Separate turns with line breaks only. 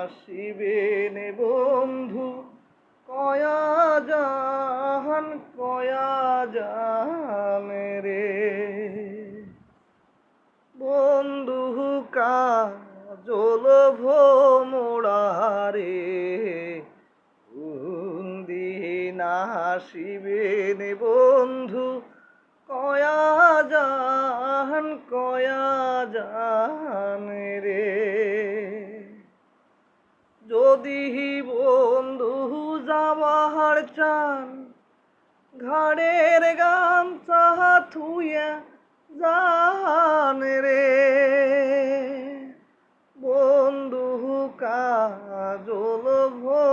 আসিবেন বন্ধু, কয়া যান কয়া যান রে। বন্ধু কা জল ভোমড়ারে দিন আসিবেন বন্ধু, কয়া যান কয়া যান যদি বন্ধু যাওয়ার চান। ঘাড়ের গান চাহা থুইয়া জান রে। বন্ধু কাজল ভোমরারে